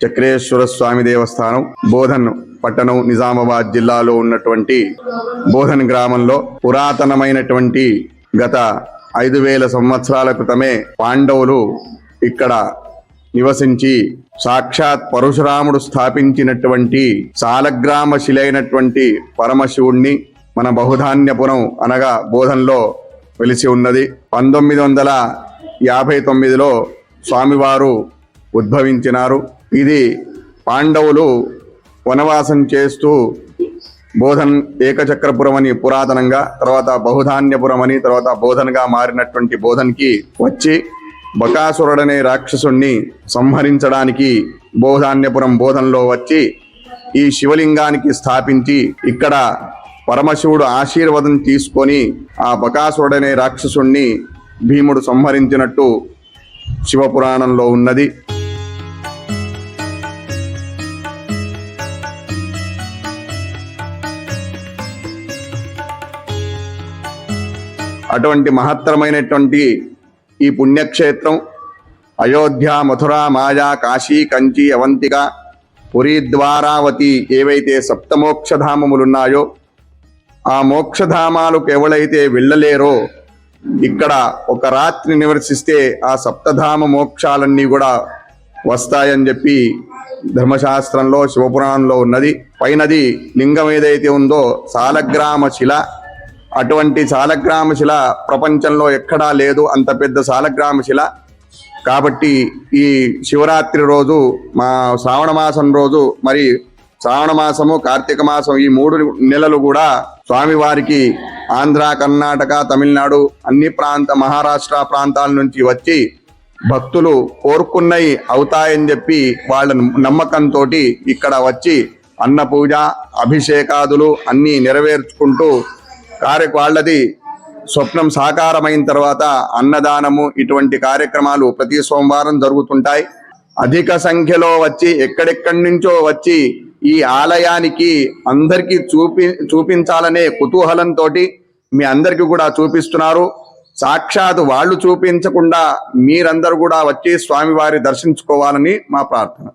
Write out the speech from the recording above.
చక్రేశ్వర స్వామి దేవస్థానం బోధన్ పట్టణం నిజామాబాద్ జిల్లాలో ఉన్నటువంటి బోధన్ గ్రామంలో పురాతనమైనటువంటి గత ఐదు వేల సంవత్సరాల క్రితమే పాండవులు ఇక్కడ నివసించి సాక్షాత్ పరశురాముడు స్థాపించినటువంటి సాలగ్రామ శిలైనటువంటి పరమశివుణ్ణి మన బహుధాన్యపురం అనగా బోధన్లో వెలిసి ఉన్నది. పంతొమ్మిది వందల యాభై తొమ్మిదిలో స్వామివారు ఉద్భవించినారు. ఇది పాండవులు వనవాసం చేస్తూ బోధన్ ఏకచక్రపురం అని పురాతనంగా తర్వాత బహుధాన్యపురం అని తర్వాత బోధన్గా మారినటువంటి బోధన్కి వచ్చి బకాసురుడనే రాక్షసుణ్ణి సంహరించడానికి బోధాన్యపురం బోధనలో వచ్చి ఈ శివలింగానికి స్థాపించి ఇక్కడ పరమశివుడు ఆశీర్వాదం తీసుకొని ఆ బకాసురుడనే రాక్షసుణ్ణి భీముడు సంహరించినట్టు శివపురాణంలో ఉన్నది. అటువంటి మహత్తరమైనటువంటి ఈ పుణ్యక్షేత్రం అయోధ్య మథుర మాయా కాశీ కంచి అవంతిక పురి ద్వారావతి ఏవైతే సప్తమోక్షధామములున్నాయో ఆ మోక్షధామాలకు ఎవరైతే వెళ్ళలేరో ఇక్కడ ఒక రాత్రి నివసిస్తే ఆ సప్తధామ మోక్షాలన్నీ కూడా వస్తాయని చెప్పి ధర్మశాస్త్రంలో శివపురాణంలో ఉన్నది. పైనది లింగం ఏదైతే ఉందో సాలగ్రామ శిల అటువంటి సాలగ్రామ శిల ప్రపంచంలో ఎక్కడా లేదు. అంత పెద్ద సాలగ్రామ శిల కాబట్టి ఈ శివరాత్రి రోజు మా శ్రావణ మాసం రోజు మరి శ్రావణ మాసము కార్తీక మాసం ఈ మూడు నెలలు కూడా స్వామివారికి ఆంధ్ర కర్ణాటక తమిళనాడు అన్ని ప్రాంత మహారాష్ట్ర ప్రాంతాల నుంచి వచ్చి భక్తులు కోరుకున్నవి అవుతాయని చెప్పి వాళ్ళ నమ్మకంతో ఇక్కడ వచ్చి అన్న పూజ అభిషేకాదులు అన్నీ నెరవేర్చుకుంటూ కార్య వాళ్ళది స్వప్నం సాకారమైన తర్వాత అన్నదానము ఇటువంటి కార్యక్రమాలు ప్రతి సోమవారం జరుగుతుంటాయి. అధిక సంఖ్యలో వచ్చి ఎక్కడెక్కడి నుంచో వచ్చి ఈ ఆలయానికి అందరికీ చూపి చూపించాలనే కుతూహలంతో మీ అందరికీ కూడా చూపిస్తున్నారు. సాక్షాత్ వాళ్ళు చూపించకుండా మీరందరూ కూడా వచ్చి స్వామివారి దర్శించుకోవాలని మా ప్రార్థన.